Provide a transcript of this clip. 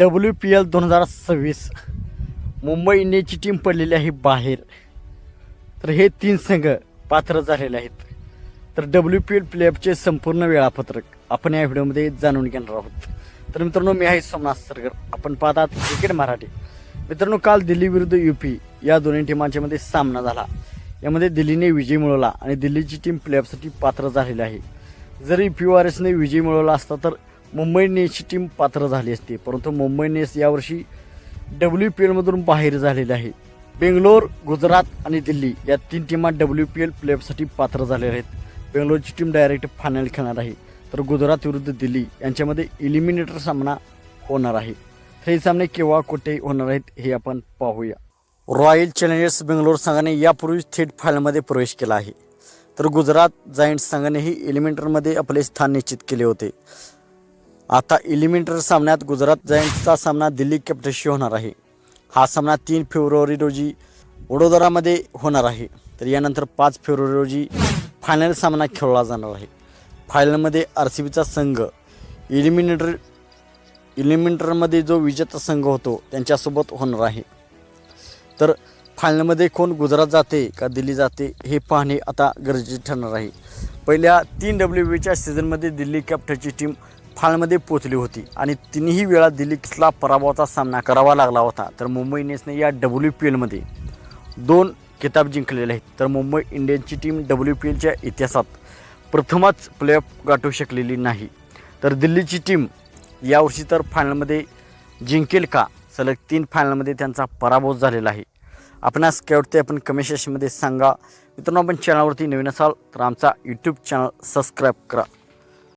W P L दोन हजार सव्वीस. मुंबई इंडियनची टीम पडलेली आहे बाहेर. तर हे तीन संघ पात्र झालेले आहेत. तर डब्ल्यू पी एल प्लेअपचे संपूर्ण वेळापत्रक आपण या व्हिडिओमध्ये जाणून घेणार आहोत. तर मित्रांनो मी आहे सोमनाथ सरगर. आपण पाहतात क्रिकेट मराठी. मित्रांनो काल दिल्ली विरुद्ध यू पी या दोन्ही टीमांच्या मध्ये सामना झाला. यामध्ये दिल्लीने विजय मिळवला आणि दिल्लीची टीम प्लेअपसाठी पात्र झालेली आहे. जरी पी आर एसने विजय मिळवला असता तर मुंबई इंडियन्सची टीम पात्र झाली असते. परंतु मुंबई इंडियन्स यावर्षी डब्ल्यू पी एलमधून बाहेर झालेले आहे. बेंगलोर गुजरात आणि दिल्ली या तीन टीमा डब्ल्यू पी एल प्लेअपसाठी पात्र झालेल्या आहेत. बेंगलोरची टीम डायरेक्ट फायनल खेळणार आहे. तर गुजरात विरुद्ध दिल्ली यांच्यामध्ये इलिमिनेटर सामना होणार आहे. हे सामने केव्हा कुठे होणार आहेत हे आपण पाहूया. रॉयल चॅलेंजर्स बेंगलोर संघाने यापूर्वीच थेट फायनलमध्ये प्रवेश केला आहे. तर गुजरात जायंट्स संघानेही एलिमेंटरमध्ये आपले स्थान निश्चित केले होते. आता इलिमिनेटर सामन्यात गुजरात जायंट्सचा सामना दिल्ली कॅपिटल्सशी होणार आहे. हा सामना तीन फेब्रुवारी रोजी वडोदरामध्ये होणार आहे. तर यानंतर पाच फेब्रुवारी रोजी फायनल सामना खेळला जाणार आहे. फायनलमध्ये आर सी बीचा संघ इलिमिनेटर इलिमिनेटरमध्ये जो विजेता संघ होतो त्यांच्यासोबत होणार आहे. तर फायनलमध्ये कोण गुजरात जाते का दिल्ली जाते हे पाहणे आता गरजेचे ठरणार आहे. पहिल्या तीन डब्ल्यू बीच्या सीझनमध्ये दिल्ली कॅपिटलची टीम फाळमध्ये पोचली होती आणि तिन्ही वेळा दिलीपला पराभवाचा सामना करावा लागला होता. तर मुंबई इंडियन्सने या डब्ल्यू पी एलमध्ये दोन किताब जिंकलेले आहेत. तर मुंबई इंडियन्सची टीम डब्ल्यू पी एलच्या इतिहासात प्रथमच प्लेऑफ गाठू शकलेली नाही. तर दिल्लीची टीम यावर्षी तर फायनलमध्ये जिंकेल का? सलग तीन फायनलमध्ये त्यांचा पराभव झालेला आहे. आपणास काय वाटते आपण कमेंट सेक्शनमध्ये सांगा. मित्रांनो आपण चॅनलवरती नवीन असाल तर आमचा यूट्यूब चॅनल सबस्क्राईब करा.